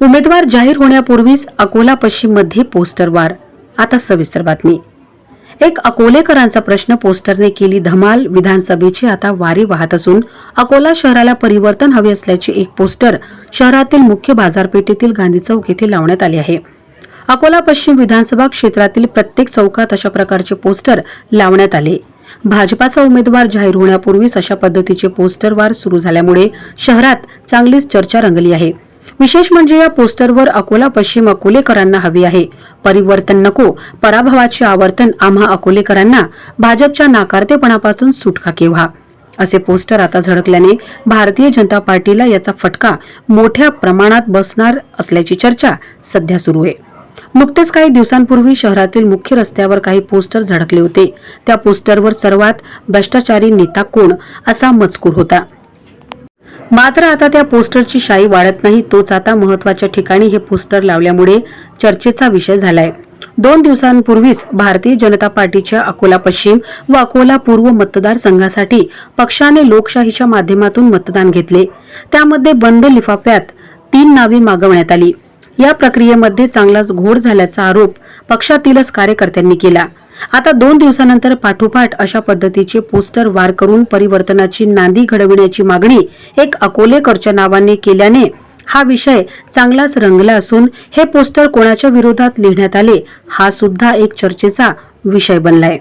उमेदवार जाहीर होण्यापूर्वीच अकोला पश्चिममध्ये पोस्टरवार आता सविस्तर बातमी. एक अकोलेकरांचा प्रश्न पोस्टरने केली धमाल. विधानसभेची आता वारी वाहत असून अकोला शहराला परिवर्तन हवे असल्याचे एक पोस्टर शहरातील मुख्य बाजारपेठेतील गांधी चौक येथे लावण्यात आले आहे. अकोला पश्चिम विधानसभा क्षेत्रातील प्रत्येक चौकात अशा प्रकारचे पोस्टर लावण्यात आले. भाजपाचा उमेदवार जाहीर होण्यापूर्वीच अशा पद्धतीचे पोस्टरवार सुरू झाल्यामुळे शहरात चांगलीच चर्चा रंगली आहे. विशेष म्हणजे या पोस्टरवर अकोला पश्चिम अकोलेकरांना हवी आहे. परिवर्तन नको पराभवाचे आवर्तन आम्हा अकोलेकरांना भाजपच्या नाकारतेपणापासून सुटका केव्हा? असे पोस्टर आता झळकल्याने भारतीय जनता पार्टीला याचा फटका मोठ्या प्रमाणात बसणार असल्याची चर्चा सध्या सुरू आहे. नुकतेच काही दिवसांपूर्वी शहरातील मुख्य रस्त्यावर काही पोस्टर झळकले होते. त्या पोस्टरवर सर्वात भ्रष्टाचारी नेता कोण असा मजकूर होता. मात्र आता त्या पोस्टरची शाई वाढत नाही तोच आता महत्त्वाच्या ठिकाणी हे पोस्टर लावल्यामुळे चर्चेचा विषय झालाय. दोन दिवसांपूर्वीच भारतीय जनता पार्टीच्या अकोला पश्चिम व अकोला पूर्व मतदारसंघासाठी पक्षाने लोकशाहीच्या माध्यमातून मतदान घेतले. त्यामध्ये बंद लिफाफ्यात तीन नावे मागवण्यात आली. या प्रक्रियेमध्ये चांगलाच घोड झाल्याचा आरोप पक्षातीलच कार्यकर्त्यांनी केला. आता दोन दिवसानंतर पाठोपाठ अशा पद्धतीचे पोस्टर वार करून परिवर्तनाची नांदी घडविण्याची मागणी एक अकोलेकरच्या नावाने केल्याने हा विषय चांगलाच रंगला असून हे पोस्टर कोणाच्या विरोधात लिहिण्यात आले हा सुद्धा एक चर्चेचा विषय बनलाय.